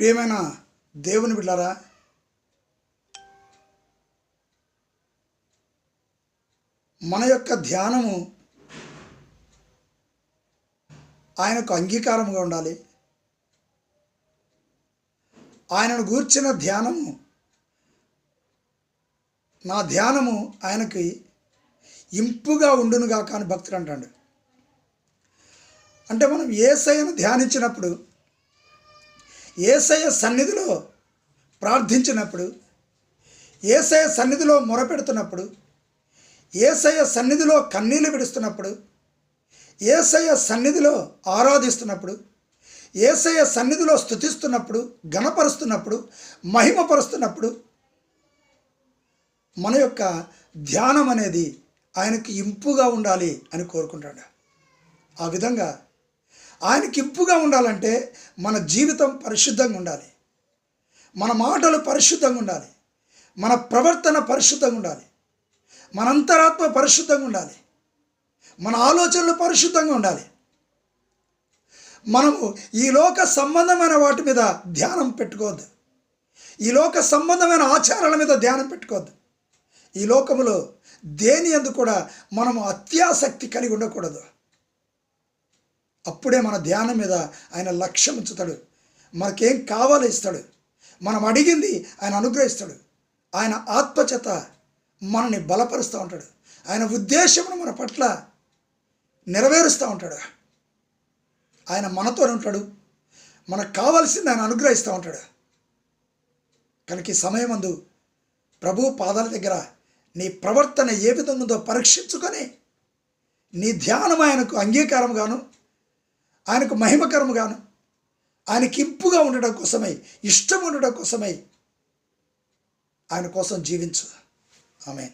ప్రియమైన దేవుని బిడ్డారా మన యొక్క ధ్యానము ఆయనకు అంగీకారముగా ఉండాలి. ఆయనను గూర్చిన ధ్యానము నా ధ్యానము ఆయనకి ఇంపుగా ఉండునుగా కాని భక్తుడు అంటాడు అంటే మనం ఏసయ్యను ధ్యానించినప్పుడు ఏసయ సన్నిధిలో ప్రార్థించినప్పుడు ఏసయ్య సన్నిధిలో మొరపెడుతున్నప్పుడు ఏసయ సన్నిధిలో కన్నీళ్ళు విడుస్తున్నప్పుడు ఏసయ సన్నిధిలో ఆరాధిస్తున్నప్పుడు ఏసయ సన్నిధిలో స్థుతిస్తున్నప్పుడు గణపరుస్తున్నప్పుడు మహిమపరుస్తున్నప్పుడు మన యొక్క ధ్యానం అనేది ఆయనకు ఇంపుగా ఉండాలి అని కోరుకుంటాడు ఆ విధంగా ఆయనకి ఇంపుగా ఉండాలంటే మన జీవితం పరిశుద్ధంగా ఉండాలి. మన మాటలు పరిశుద్ధంగా ఉండాలి. మన ప్రవర్తన పరిశుద్ధంగా ఉండాలి. మన అంతరాత్మ పరిశుద్ధంగా ఉండాలి. మన ఆలోచనలు పరిశుద్ధంగా ఉండాలి. మనము ఈ లోక సంబంధమైన వాటి మీద ధ్యానం పెట్టుకోవద్దు. ఈ లోక సంబంధమైన ఆచారాల మీద ధ్యానం పెట్టుకోవద్దు. ఈ లోకములో దేని అందు కూడా మనము అత్యాసక్తి కలిగి ఉండకూడదు. అప్పుడే మన ధ్యానం మీద ఆయన లక్ష్యం ఉంచుతాడు. మనకేం కావాలో ఇస్తాడు. మనం అడిగింది ఆయన అనుగ్రహిస్తాడు. ఆయన ఆత్మచేత మనని బలపరుస్తూ ఉంటాడు. ఆయన ఉద్దేశమును మన పట్ల నెరవేరుస్తూ ఉంటాడు. ఆయన మనతో ఉంటాడు. మనకు కావాల్సింది ఆయన అనుగ్రహిస్తూ ఉంటాడు. కనుక ఈ సమయమందు ప్రభు పాదాల దగ్గర నీ ప్రవర్తన ఏ విధంగా ఉందో పరీక్షించుకొని నీ ధ్యానం ఆయనకు అంగీకారంగాను ఆయనకు మహిమకరముగాను ఆయనకి ఇంపుగా ఉండడం కోసమై ఇష్టం ఉండడం కోసమై ఆయన కోసం జీవించు. ఆమె